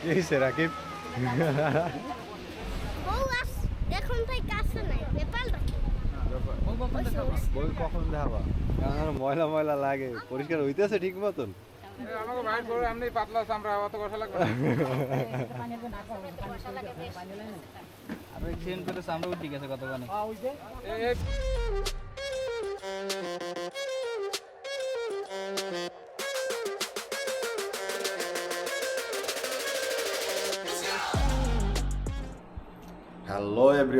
কি হয়েছে রাকিব। বউ আস এখন তাই কাছে নাই রাখি বই কখন দেখাবা? আমার ময়লা ময়লা লাগে পরিষ্কার হইতেছে ঠিক মতন। আমাকে বাইর করে এমনি পাতলা চামড়া অত কষা লাগবে না। আর এক্সিডেন্ট করে সামনে উঠে গেছে কতক্ষণে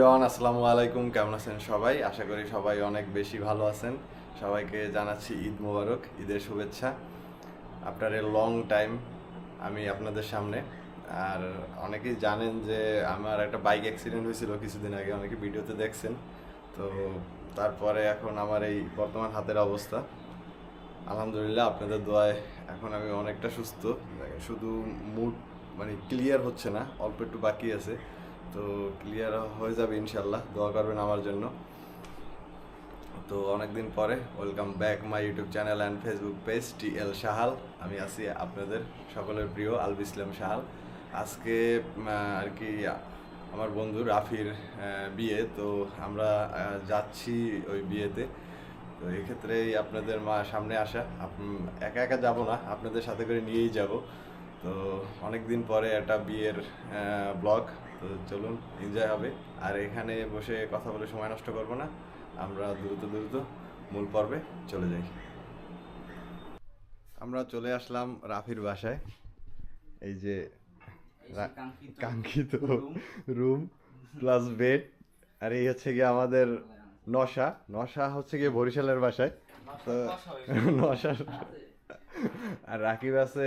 এভরিওয়ান, আসসালামু আলাইকুম। কেমন আছেন সবাই? আশা করি সবাই অনেক বেশি ভালো আছেন। সবাইকে জানাচ্ছি ঈদ মোবারক, ঈদের শুভেচ্ছা। এ লং টাইম আমি আপনাদের সামনে। আর অনেকেই জানেন যে আমার একটা বাইক অ্যাক্সিডেন্ট হয়েছিল কিছুদিন আগে, অনেকে ভিডিওতে দেখছেন। তো তারপরে এখন আমার এই বর্তমান হাতের অবস্থা। আলহামদুলিল্লাহ, আপনাদের দোয়ায় এখন আমি অনেকটা সুস্থ। শুধু মুড মানে ক্লিয়ার হচ্ছে না, অল্প একটু বাকি আছে। তো ক্লিয়ার হয়ে যাবে ইনশাল্লাহ দোয়া করবেন আমার জন্য। তো অনেকদিন পরে welcome back my YouTube channel and Facebook page T L Sahal আমি আছি আপনাদের সকলের প্রিয় আলবি ইসলাম সাহাল আজকে আর কি, আমার বন্ধু রাফির বিয়ে, তো আমরা যাচ্ছি ওই বিয়েতে। তো এক্ষেত্রেই আপনাদের মা সামনে আসা। একা একা যাব না, আপনাদের সাথে করে নিয়েই যাব। তো অনেক দিন পরে একটা বিয়ের ব্লগ তো চলুন এনজয় হবে। আর এখানে বসে কথা বলে সময় নষ্ট করব না। আমরা দ্রুত দ্রুত মূল পর্বে চলে যাই। আমরা চলে আসলাম রাফির বাসায়। এই যে কাঙ্ক্ষিত রুম প্লাস বেড আর এই হচ্ছে গিয়ে আমাদের নশা। নশা হচ্ছে গিয়ে বরিশালের বাসায়। তো নশা আর রাকিব আছে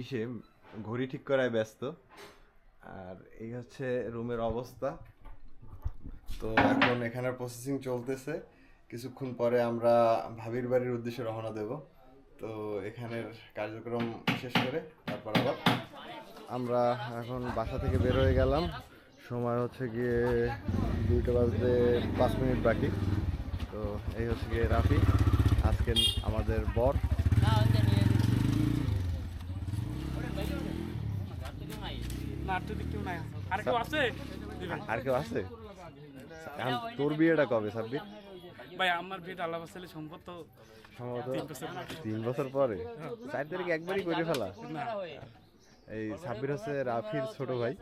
ইসে ঘড়ি ঠিক করায় ব্যস্ত। আর এই হচ্ছে রুমের অবস্থা। তো এখন এখানে প্রসেসিং চলতেছে। কিছুক্ষণ পরে আমরা ভাবির বাড়ির উদ্দেশ্যে রওনা দেব। তো এখানের কার্যক্রম শেষ করে তারপর আবার আমরা এখন বাসা থেকে বের হয়ে গেলাম। সময় হচ্ছে গিয়ে দুইটা বাজতে পাঁচ মিনিট বাকি। তো এই হচ্ছে গিয়ে রাফি আজকে আমাদের বর। না, আর দেখতে নাই। আর কেউ আছে? দিবেন। আর কেউ আছে? তোর বিয়েটা কবে সাব্বির ভাই আমার বিয়েটা আল্লাহ বাসালে সম্পদ তো সম্ভবত তিন বছর পরে। চার তারিখ একবারই করে ফেলা? না। এই সাব্বির হচ্ছে রাফির ছোট ভাই।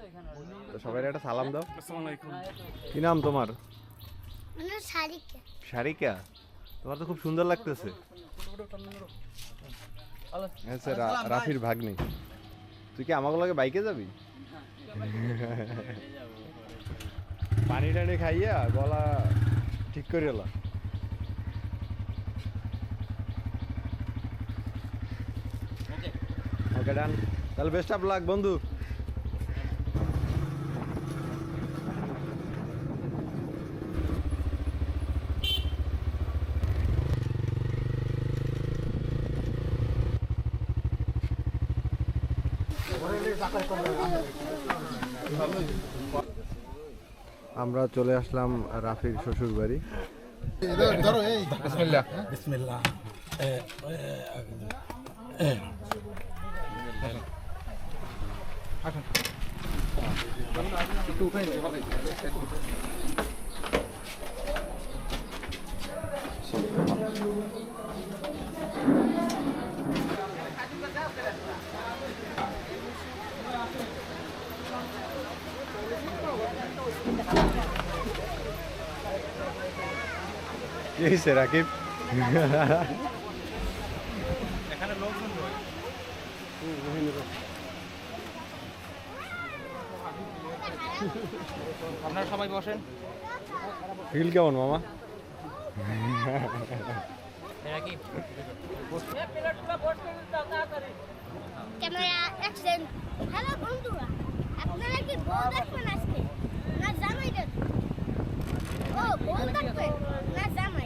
তো সবাই একটা সালাম দাও। কি নাম তোমার? শারিকা তোমার তো খুব সুন্দর লাগতেছে। আচ্ছা রা- রাফির ভাগ্নি। তুই কি আমাকে লাগে বাইকে যাবি? পানি টানি খাইয়া গলা ঠিক করে এলো ওকে ডান তাহলে বেস্ট অফ লাক বন্ধু। আমরা চলে আসলাম রাফির শ্বশুর বাড়ি বিসমিল্লাহ কি হয়েছে রাকিব। আপনারা সবাই বসেন। ফিল কেমন মামা? ক্যামেরা অ্যাকশন হ্যালো বন্ধুরা আপনারা কি বউ দেখবেন আজকে? না জামাই দেখবেন? ও বউ দেখবেন? না জামাই।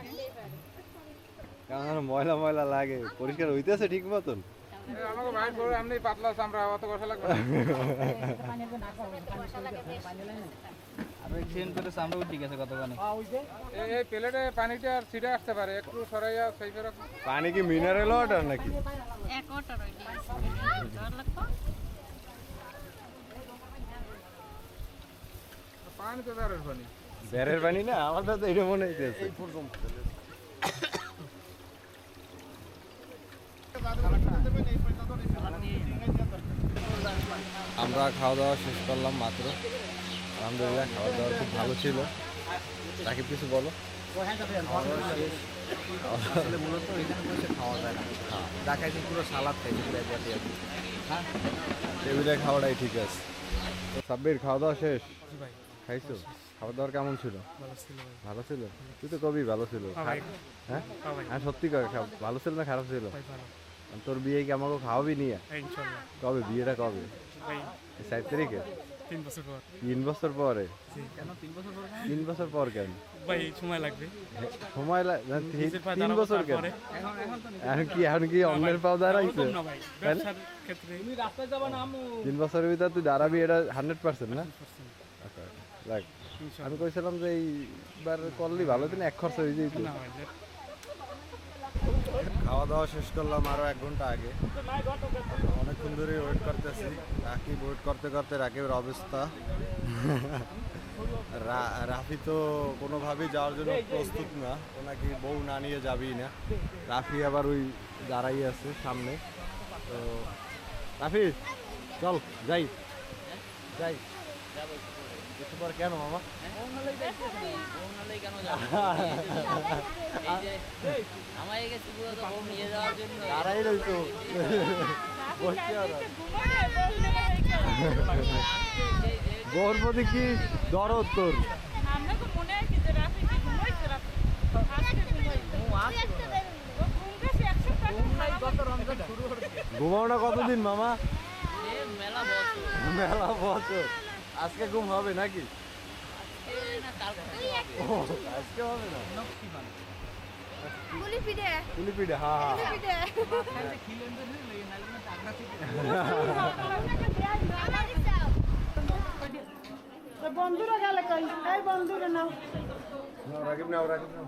কেমন ময়লা ময়লা লাগে। পরিষ্কার হইতেছে ঠিক মতন। আমাকে করে এমনি পাতলা চামড়া অত কষা লাগবে না। আর এক্সিডেন্ট করে চামড়া উঠে গেছে এই এই প্লেটে পানিটা আর ছিটে আসতে পারে একটু সরাইয়া সেই করে পানি কি মিনারেল ওয়াটার নাকি? পানি তো দাঁড়ের পানি। বেরের পানি না আমার তো এটা মনে হইতেছে। আমরা খাওয়া দাওয়া শেষ করলাম মাত্র। আলহামদুলিল্লাহ খাওয়া দাওয়া খুব ভালো ছিল। রাকিব কিছু বলো? আসলে মূলত এখানে বসে খাওয়া যায় না ঢাকায় পুরো সালাদ খাই। টেবিলে খাওয়াটাই ঠিক আছে। সাব্বির খাওয়া দাওয়া শেষ? খাইছো? খাওয়া দাওয়ার কেমন ছিল? ভালো ছিল? তুই তো কবি ভালো ছিল। হ্যাঁ হ্যাঁ? সত্যি করে ভালো ছিল না খারাপ ছিল? তোর বিয়ে কি আমাকে খাওয়াবি নিয়ে? কবে? বিয়েটা কবে? তারিখে তিন বছর পর। তিন বছর পরে? তিন বছর পর কেন? ভাই সময় লাগবে। সময় লাগ- তিন- নিজের পায়ে তিন দাঁড়াবো বছর কেন? এখন কি এখন কি অন্যের পাও দাঁড়াইছে? ওরকম না ভাই ব্যবসার ক্ষেত্রে। রাস্তায় যাবা না আমু তিন বছরের ভিতর তুই দাঁড়াবি এটা হান্ড্রেড পার্সেন্ট না? আচ্ছা, আমি কইছিলাম যে এইবার করলি ভালো দিন এক খরচ হয়ে যেত না ভাই যে- খাওয়া দাওয়া শেষ করলাম আরও এক ঘণ্টা আগে। অনেকক্ষণ ধরে ওয়েট করতেছি। রাকিব ওয়েট করতে করতে রাকিবের অবস্থা। রাফি তো কোনোভাবেই যাওয়ার জন্য প্রস্তুত না। ও নাকি বউ না নিয়ে যাবেই না। রাফি আবার ওই দাঁড়াই আছে সামনে। তো, রাফি, চল, যাই। যাই। পর কেন মামা? রইতো। বউর প্রতি কি দরদ তোর মনে হয় ঘুমাও না কতদিন মামা? এ মেলা বছর। মেলা বছর। আজকে ঘুম হবে নাকি? আজকে হবে না। হ্যাঁ বন্ধুরা গেলে কই? এই বন্ধুরা নাও। নাও, নাও রাকিব নাও।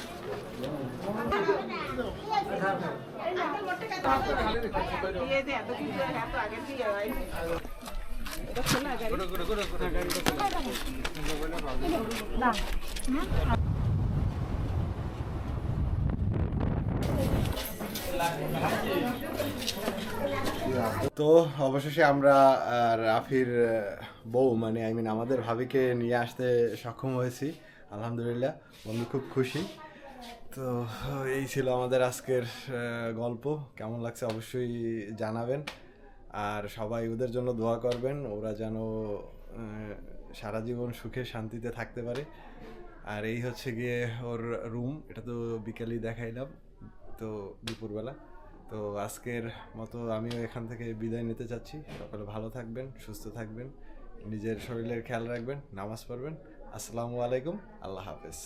তো অবশেষে আমরা রাফির বউ মানে আই মিন আমাদের ভাবিকে নিয়ে আসতে সক্ষম হয়েছি। আলহামদুলিল্লাহ, বন্ধু খুব খুশি। তো, এই ছিল আমাদের আজকের গল্প। কেমন লাগছে অবশ্যই জানাবেন। আর সবাই ওদের জন্য দোয়া করবেন, ওরা যেন সারা জীবন সুখে শান্তিতে থাকতে পারে। আর এই হচ্ছে গিয়ে ওর রুম, এটা তো বিকেলেই দেখাইলাম, তো দুপুরবেলা। তো আজকের মতো আমিও এখান থেকে বিদায় নিতে চাচ্ছি। সকলে ভালো থাকবেন, সুস্থ থাকবেন, নিজের শরীরের খেয়াল রাখবেন, নামাজ পড়বেন। আসসালামু আলাইকুম, আল্লাহ হাফেজ।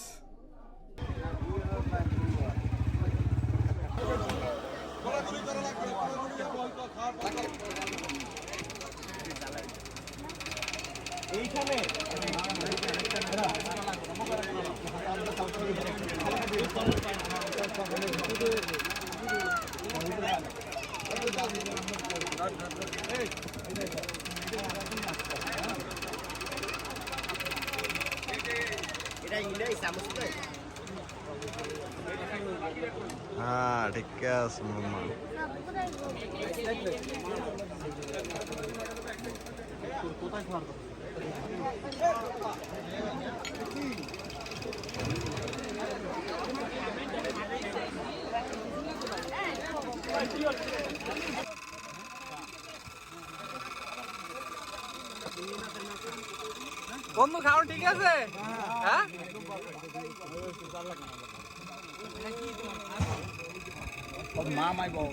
এইখানে হ্যাঁ ঠিক আছে বন্ধু খাওয়া ঠিক আছে হ্যাঁ মা মাই বাবা